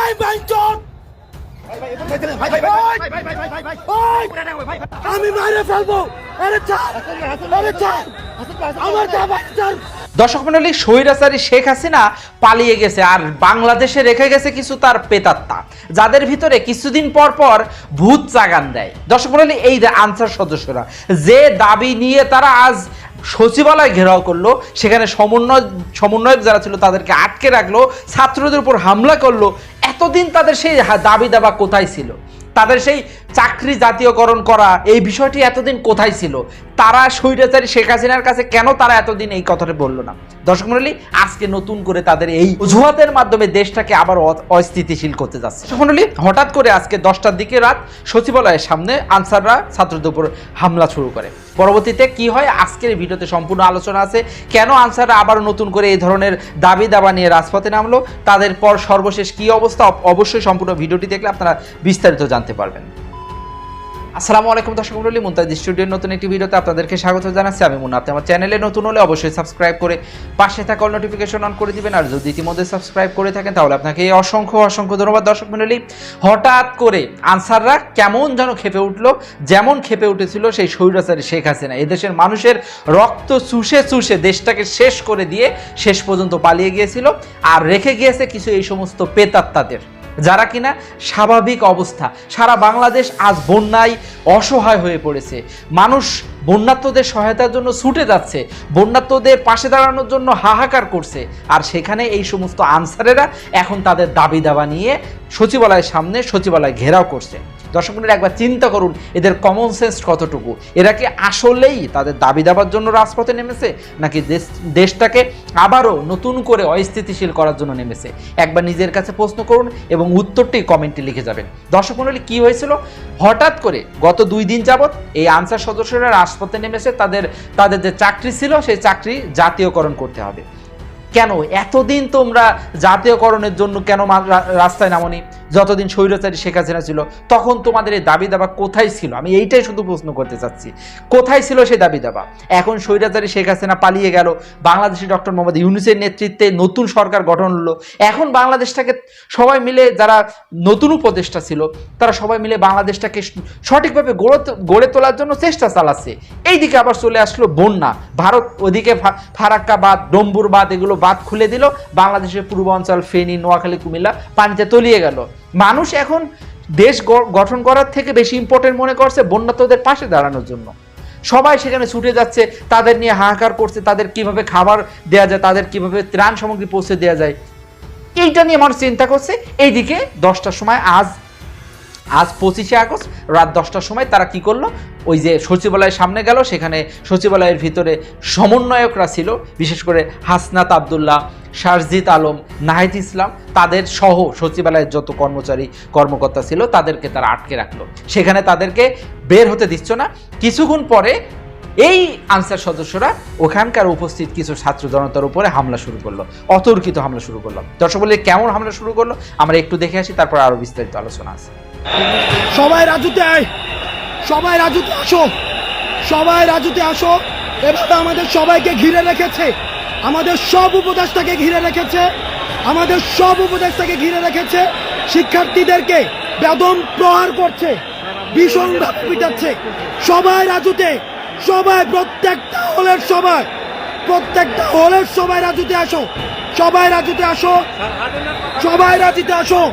এই বাইঞ্চোদ আমি মারে ফেলব! আরে আরে আমার দর্শক মন্ডলী স্বৈরাচারী শেখ হাসিনা পালিয়ে গেছে আর বাংলাদেশে রেখে গেছে কিছু তার পেতাত্তা যাদের ভিতরে কিছুদিন পর পর ভূত চাগান দেয়। দর্শক মন্ডলী এই যে আনসার সদস্যরা যে দাবি নিয়ে তারা আজ সচিবালয় ঘেরাও করল সেখানে সমন্বয় সমন্বয়ক যারা ছিল তাদেরকে আটকে রাখল ছাত্রদের উপর হামলা করল এতদিন তাদের সেই দাবি দাবা কোথায় ছিল? তাদের সেই চাকরি জাতীয়করণ করা, এই বিষয়টি এতদিন কোথায় ছিল? তারা স্বৈরাচারী শেখ হাসিনার কাছে কেন তারা এতদিন এই কথাটা বলল না? দর্শক মন্ডলী, আজকে নতুন করে তাদের এই অজুহাতের মাধ্যমে দেশটাকে আবার অস্থিতিশীল করতে যাচ্ছে। দর্শক মন্ডলী, হঠাৎ করে আজকে দশটার দিকে রাত সচিবালয়ের সামনে আনসাররা ছাত্রদের উপর হামলা শুরু করে। পরবর্তীতে কি হয়? আজকের ভিডিওতে সম্পূর্ণ আলোচনা আছে। কেন আনসাররা আবার নতুন করে এই ধরনের দাবি দাবা নিয়ে রাজপথে নামলো? তাদের পর সর্বশেষ কি অবস্থা? অবশ্যই সম্পূর্ণ ভিডিওটি দেখলে আপনারা বিস্তারিত জানতে পারবেন। আসসালামু আলাইকুম দর্শক মন্ডলী, মুন্তাজ স্টুডিওর নতুন একটি ভিডিওতে আপনাদেরকে স্বাগত জানাচ্ছি। আমি মুন্না আপনি আমার চ্যানেলে নতুন হলে অবশ্যই সাবস্ক্রাইব করে পাশে থাকা নোটিফিকেশন অন করে দিবেন। আর যদি ইতিমধ্যে সাবস্ক্রাইব করে থাকেন, তাহলে আপনাকে অসংখ্য অসংখ্য ধন্যবাদ দর্শক মন্ডলী। হঠাৎ করে আনসাররা কেমন যেন খেপে উঠল, যেমন খেপে উঠেছিল সেই স্বৈরাচারী শেখ হাসিনা। এদেশের মানুষের রক্ত চুষে চুষে দেশটাকে শেষ করে দিয়ে শেষ পর্যন্ত পালিয়ে গিয়েছিল। আর রেখে গিয়েছে কিছু এই সমস্ত পেতাত্তাদের। যারা কিনা স্বাভাবিক অবস্থা। সারা বাংলাদেশ আজ বন্যায় অসহায় হয়ে পড়েছে। মানুষ বন্যাত্মদের সহায়তার জন্য ছুটে যাচ্ছে, বন্যাত্মদের পাশে দাঁড়ানোর জন্য হাহাকার করছে। আর সেখানে এই সমস্ত আনসারেরা এখন তাদের দাবি দাবা নিয়ে সচিবালয়ের সামনে সচিবালয় ঘেরাও করছে। দর্শক মন্ডলী, একবার চিন্তা করুন, এদের কমন সেন্স কতটুকু? এরা কি আসলেই তাদের দাবি দাবার জন্য রাজপথে নেমেছে, নাকি দেশ, দেশটাকে আবারও নতুন করে অস্থিতিশীল করার জন্য নেমেছে? একবার নিজের কাছে প্রশ্ন করুন এবং উত্তরটি কমেন্টে লিখে যাবেন। দর্শক মন্ডলী, কি হয়েছিল? হঠাৎ করে গত দুই দিন যাবৎ এই আনসার সদস্যরা রাজপথে নেমেছে, তাদের তাদের যে চাকরি ছিল, সেই চাকরি জাতীয়করণ করতে হবে। কেন? এতদিন তোমরা জাতীয়করণের জন্য কেন রাস্তায় নামনি? যতদিন স্বৈরাচারী শেখ হাসিনা ছিল, তখন তোমাদের এই দাবি দাবা কোথায় ছিল? আমি এইটাই শুধু প্রশ্ন করতে চাচ্ছি। কোথায় ছিল সেই দাবি দাবা এখন স্বৈরাচারী শেখ হাসিনা পালিয়ে গেল, বাংলাদেশি ডক্টর মোহাম্মদ ইউনুসের নেতৃত্বে নতুন সরকার গঠন হলো। এখন বাংলাদেশটাকে সবাই মিলে যারা নতুন উপদেষ্টা ছিল, তারা সবাই মিলে বাংলাদেশটাকে সঠিকভাবে গড়ে গড়ে তোলার জন্য চেষ্টা চালাচ্ছে। এইদিকে আবার চলে আসলো বন্যা। ভারত ওদিকে ফারাক্কা বাঁধ ডম্বুর এগুলো বাঁধ খুলে দিল। বাংলাদেশের পূর্বাঞ্চল ফেনী, নোয়াখালী, কুমিল্লা পানিতে তলিয়ে গেল। মানুষ এখন দেশ গঠন করার থেকে বেশি ইম্পর্টেন্ট মনে করছে বন্যাতদের পাশে দাঁড়ানোর জন্য। সবাই সেখানে ছুটে যাচ্ছে, তাদের নিয়ে হাহাকার করছে, তাদের কীভাবে খাবার দেওয়া যায়, তাদের কীভাবে ত্রাণ সামগ্রী পৌঁছে দেওয়া যায়। এইটা নিয়ে মানুষ চিন্তা করছে। এইদিকে দশটার সময় আজ আজ পঁচিশে আগস্ট, রাত দশটার সময় তারা কি করল? ওই যে সচিবালয়ের সামনে গেল, সেখানে সচিবালয়ের ভিতরে সমন্বয়করা ছিল, বিশেষ করে হাসনাত আবদুল্লাহ শারজিত আলম, নাহিদ ইসলাম, তাদের সহ সচিবালয়ের যত কর্মচারী, কর্মকর্তা ছিল, তাদেরকে তারা আটকে রাখল। সেখানে তাদেরকে বের হতে দিচ্ছ না। কিছুক্ষণ পরে এই আনসার সদস্যরা ওখানকার উপস্থিত কিছু ছাত্র জনতার উপরে হামলা শুরু করল, অতর্কিত হামলা শুরু করল। দর্শক বলে কেমন হামলা শুরু করল? আমরা একটু দেখে আসি, তারপর আরও বিস্তারিত আলোচনা আছে। সবাই রাজুতে আয়। সবাই রাজুতে আসো। সবাই রাজুতে আসো। এভাবে আমাদের সবাইকে ঘিরে রেখেছে। আমাদের সব উপদেশটাকে ঘিরে রেখেছে। আমাদের সব উপদেশটাকে ঘিরে রেখেছে। শিক্ষার্থীদেরকে বেদম প্রহার করছে। ভীষণভাবে পিটাচ্ছে। সবাই রাজুতে। সবাই, প্রত্যেকটা হলের সবাই। প্রত্যেকটা হলের সবাই রাজুতে আসো। সবাই রাজুতে আসো। সবাই রাজুতে আসো।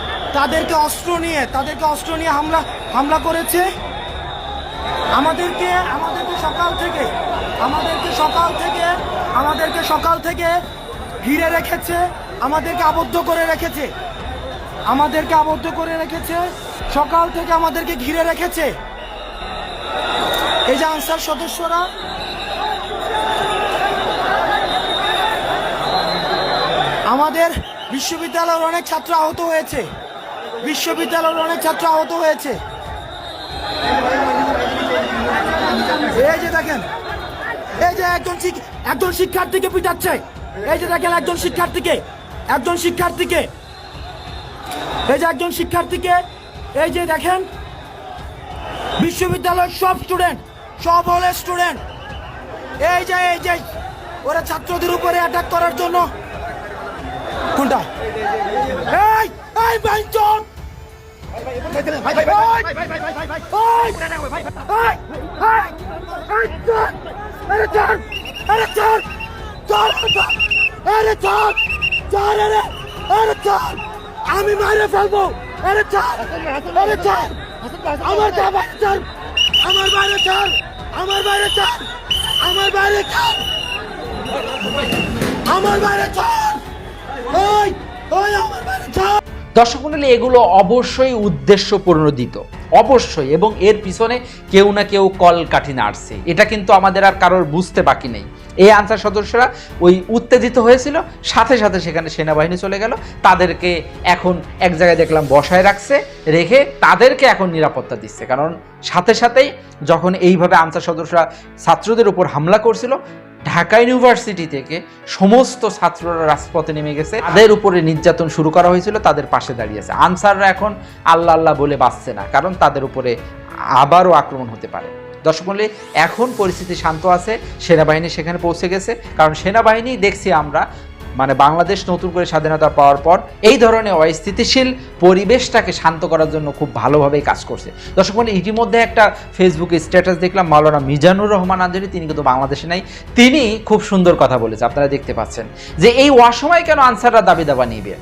তাদেরকে অস্ত্র নিয়ে, তাদেরকে অস্ত্র নিয়ে হামলা হামলা করেছে? আমাদেরকে আমাদেরকে সকাল থেকে, আমাদেরকে সকাল থেকে, আমাদেরকে সকাল থেকে ঘিরে রেখেছে, আমাদেরকে আবদ্ধ করে রেখেছে। আমাদেরকে আবদ্ধ করে রেখেছে, সকাল থেকে আমাদেরকে ঘিরে রেখেছে। এই যে আনসার সদস্যরা, আমাদের বিশ্ববিদ্যালয়ের অনেক ছাত্র আহত হয়েছে। বিশ্ববিদ্যালয়ের অনেক ছাত্র আহত হয়েছে। এই যে দেখেন, এই যে একজন একজন শিক্ষার্থীকে পিটাচ্ছে। এই যে দেখেন একজন শিক্ষার্থীকে একজন শিক্ষার্থীকে। এই যে একজন শিক্ষার্থীকে, এই যে দেখেন, বিশ্ববিদ্যালয়ের সব স্টুডেন্ট সব হলে স্টুডেন্ট এই যে এই যে, ওরা ছাত্রদের উপরে অ্যাটাক করার জন্য। কোনটা? এই এই বাইঞ্চন আমি মারে ফেলব আরে চার চার আমার বাইরে চার আমার বাইরে চার আমার বাইরে চার আমার বাইরে চার আমার বাইরে চার ওই আমার বাইরে চার দর্শক মন্ডলী, এগুলো অবশ্যই উদ্দেশ্য প্রণোদিত অবশ্যই, এবং এর পিছনে কেউ না কেউ কল কাঠি নাড়ছে। এটা কিন্তু আমাদের আর কারোর বুঝতে বাকি নেই। এই আনসার সদস্যরা ওই উত্তেজিত হয়েছিল, সাথে সাথে সেখানে সেনাবাহিনী চলে গেল। তাদেরকে এখন এক জায়গায় দেখলাম বসায় রাখছে, রেখে তাদেরকে এখন নিরাপত্তা দিচ্ছে। কারণ সাথে সাথেই যখন এইভাবে আনসার সদস্যরা ছাত্রদের উপর হামলা করছিল ঢাকা ইউনিভার্সিটি থেকে সমস্ত ছাত্ররা রাজপথে নেমে গেছে। তাদের উপরে নির্যাতন শুরু করা হয়েছিল, তাদের পাশে দাঁড়িয়েছে। আনসাররা এখন আল্লাহ আল্লাহ বলে বাঁচছে না, কারণ তাদের উপরে আবারও আক্রমণ হতে পারে। দর্শক মন্ডলী, এখন পরিস্থিতি শান্ত আছে, সেনাবাহিনী সেখানে পৌঁছে গেছে। কারণ সেনাবাহিনী, দেখছি আমরা মানে বাংলাদেশ নতুন করে স্বাধীনতা পাওয়ার পর এই ধরনের অস্থিতিশীল পরিবেশটাকে শান্ত করার জন্য খুব ভালোভাবেই কাজ করছে। দর্শক মানে ইতিমধ্যে একটা ফেসবুকে স্ট্যাটাস দেখলাম, মাওলানা মিজানুর রহমান আঞ্জলি, তিনি কিন্তু বাংলাদেশে নাই, তিনি খুব সুন্দর কথা বলেছে, আপনারা দেখতে পাচ্ছেন। যে এই অসময় কেন আনসাররা দাবি দাবা নিবে?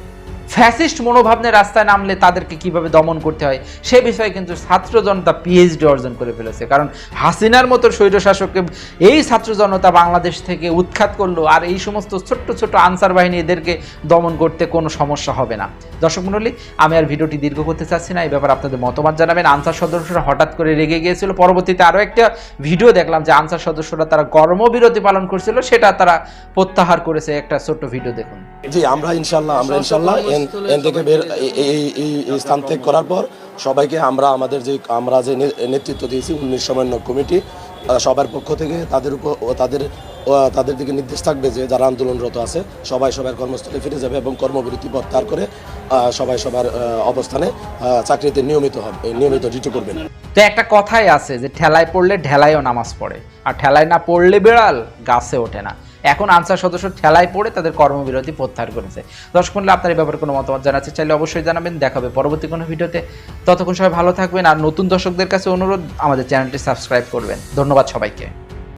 ফ্যাসিস্ট মনোভাব নিয়ে রাস্তায় নামলে তাদেরকে কীভাবে দমন করতে হয় সে বিষয়ে কিন্তু ছাত্র জনতা পিএইচডি অর্জন করে ফেলেছে। কারণ হাসিনার মতো স্বৈরশাসককে এই ছাত্র জনতা বাংলাদেশ থেকে উৎখাত করল আর এই সমস্ত ছোট্ট ছোট্ট আনসার বাহিনী এদেরকে দমন করতে কোনো সমস্যা হবে না। দর্শক মণ্ডলী আমি আর ভিডিওটি দীর্ঘ করতে চাচ্ছি না এই ব্যাপারে আপনাদের মতামত জানাবেন। আনসার সদস্যরা হঠাৎ করে রেগে গিয়েছিল। পরবর্তীতে আরও একটা ভিডিও দেখলাম যে আনসার সদস্যরা তারা কর্মবিরতি পালন করছিল সেটা তারা প্রত্যাহার করেছে। একটা ছোট্ট ভিডিও দেখুন। জি আমরা ইনশাল্লাহ আমরা ইনশাল্লাহ এন থেকে বের এই- এই এই এই স্থান ত্যাগ করার পর সবাইকে আমরা আমাদের যে আমরা যে নেতৃত্ব দিয়েছি উনিশ সমন্বয় কমিটি সবার পক্ষ থেকে তাদের উপর তাদের তাদের দিকে নির্দেশ থাকবে যে যারা আন্দোলনরত আছে সবাই সবার কর্মস্থলে ফিরে যাবে এবং কর্মবিরতি প্রত্যাহার করে সবাই সবার অবস্থানে আহ, চাকরিতে নিয়মিত হবে নিয়মিত ডিউটি করবেন। তো একটা কথাই আছে যে ঠেলায় পড়লে ঢেলায়ও নামাজ পড়ে আর ঠেলায় না পড়লে বেড়াল গাছে ওঠে না। এখন আনসার সদস্য ঠেলায় পড়ে তাদের কর্মবিরতি প্রত্যাহার করেছে। দর্শক মূল্য আপনার এই ব্যাপারে কোনো মতামত জানাতে চাইলে অবশ্যই জানাবেন। দেখাবে পরবর্তী কোনো ভিডিওতে। ততক্ষণ সবাই ভালো থাকবেন আর নতুন দর্শকদের কাছে অনুরোধ, আমাদের চ্যানেলটি সাবস্ক্রাইব করবেন। ধন্যবাদ সবাইকে।